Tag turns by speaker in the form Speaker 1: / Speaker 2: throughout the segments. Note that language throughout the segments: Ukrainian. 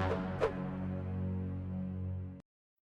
Speaker 1: Thank you.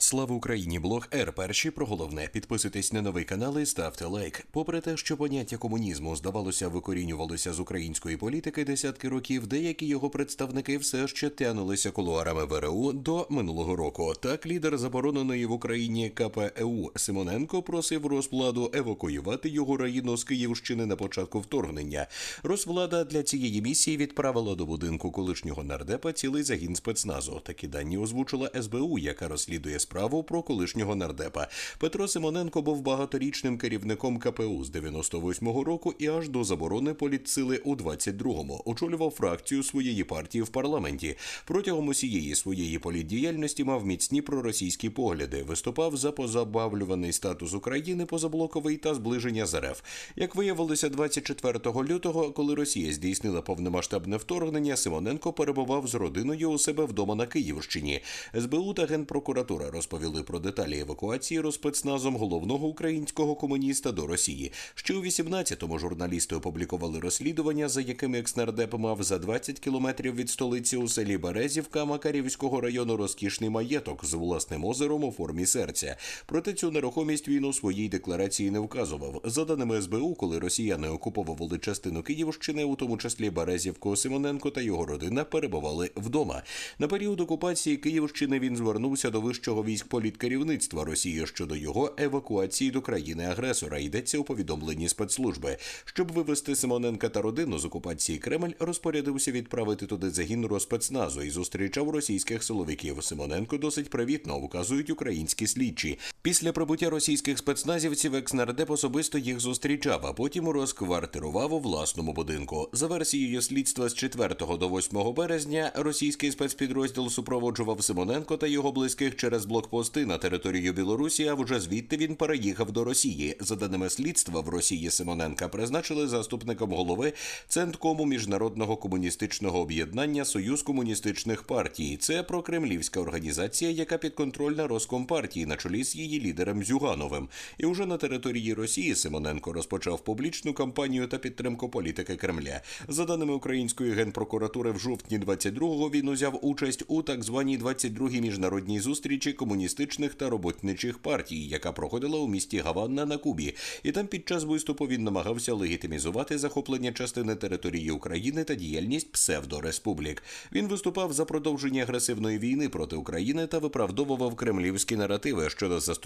Speaker 1: Слава Україні! Блог Р. Перші про головне. Підписуйтесь на новий канал і ставте лайк. Попри те, що поняття комунізму здавалося викорінювалося з української політики десятки років, деякі його представники все ще тянулися кулуарами ВРУ до минулого року. Так, лідер забороненої в Україні КПЕУ Симоненко просив Росвладу евакуювати його раїну з Київщини на початку вторгнення. Росвлада для цієї місії відправила до будинку колишнього нардепа цілий загін спецназу. Такі дані озвучила СБУ, яка розслідує справу про колишнього нардепа. Петро Симоненко був багаторічним керівником КПУ з 98-го року і аж до заборони політсили у 22-му. Очолював фракцію своєї партії в парламенті. Протягом усієї своєї політдіяльності мав міцні проросійські погляди. Виступав за позабавлюваний статус України, позаблоковий та зближення з РФ. Як виявилося 24 лютого, коли Росія здійснила повномасштабне вторгнення, Симоненко перебував з родиною у себе вдома на Київщині. СБУ та генпрокуратура розповіли про деталі евакуації розпецназом головного українського комуніста до Росії. Ще у 18-му журналісти опублікували розслідування, за якими екснардеп мав за 20 кілометрів від столиці у селі Березівка Макарівського району розкішний маєток з власним озером у формі серця. Проте цю нерухомість він у своїй декларації не вказував. За даними СБУ, коли росіяни окуповували частину Київщини, у тому числі Березівку, Симоненко та його родина перебували вдома. На період окупації Київщини він звернувся до вищого військ політкерівництва Росії щодо його евакуації до країни-агресора. Йдеться у повідомленні спецслужби. Щоб вивести Симоненка та родину з окупації Кремль, розпорядився відправити туди загін розпецназу і зустрічав російських силовиків. Симоненко досить привітно вказують українські слідчі. Після прибуття російських спецназівців екснардеп особисто їх зустрічав, а потім розквартирував у власному будинку. За версією слідства з 4 до 8 березня російський спецпідрозділ супроводжував Симоненко та його близьких через блокпости на територію Білорусі. А вже звідти він переїхав до Росії. За даними слідства, в Росії Симоненка призначили заступником голови Центкому міжнародного комуністичного об'єднання Союз комуністичних партій. Це прокремлівська організація, яка підконтрольна Роскомпартії на чолі з її лідером Зюгановим. І уже на території Росії Симоненко розпочав публічну кампанію та підтримку політики Кремля. За даними української генпрокуратури, в жовтні 22-го він узяв участь у так званій 22-й міжнародній зустрічі комуністичних та роботничих партій, яка проходила у місті Гаванна на Кубі. І там під час виступу він намагався легітимізувати захоплення частини території України та діяльність псевдореспублік. Він виступав за продовження агресивної війни проти України та виправдовував кремлівські наративи щодо застосування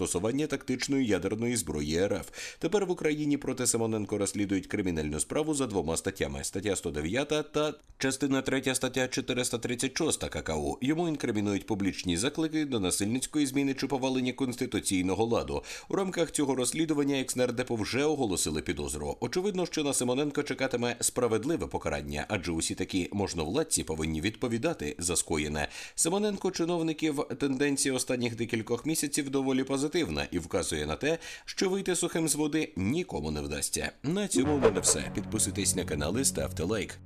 Speaker 1: тактичної ядерної зброї РФ. Тепер в Україні проти Симоненко розслідують кримінальну справу за двома статтями: стаття 109 та частина 3 стаття 436 ККУ. Йому інкримінують публічні заклики до насильницької зміни чи повалення конституційного ладу. У рамках цього розслідування екснардепу вже оголосили підозру. Очевидно, що на Симоненко чекатиме справедливе покарання, адже усі такі можновладці повинні відповідати за скоєне. Симоненко чиновників тенденція останніх декількох місяців доволі позитивна і вказує на те, що вийти сухим з води нікому не вдасться. На цьому в мене все. Підписуйтесь на канал і ставте лайк.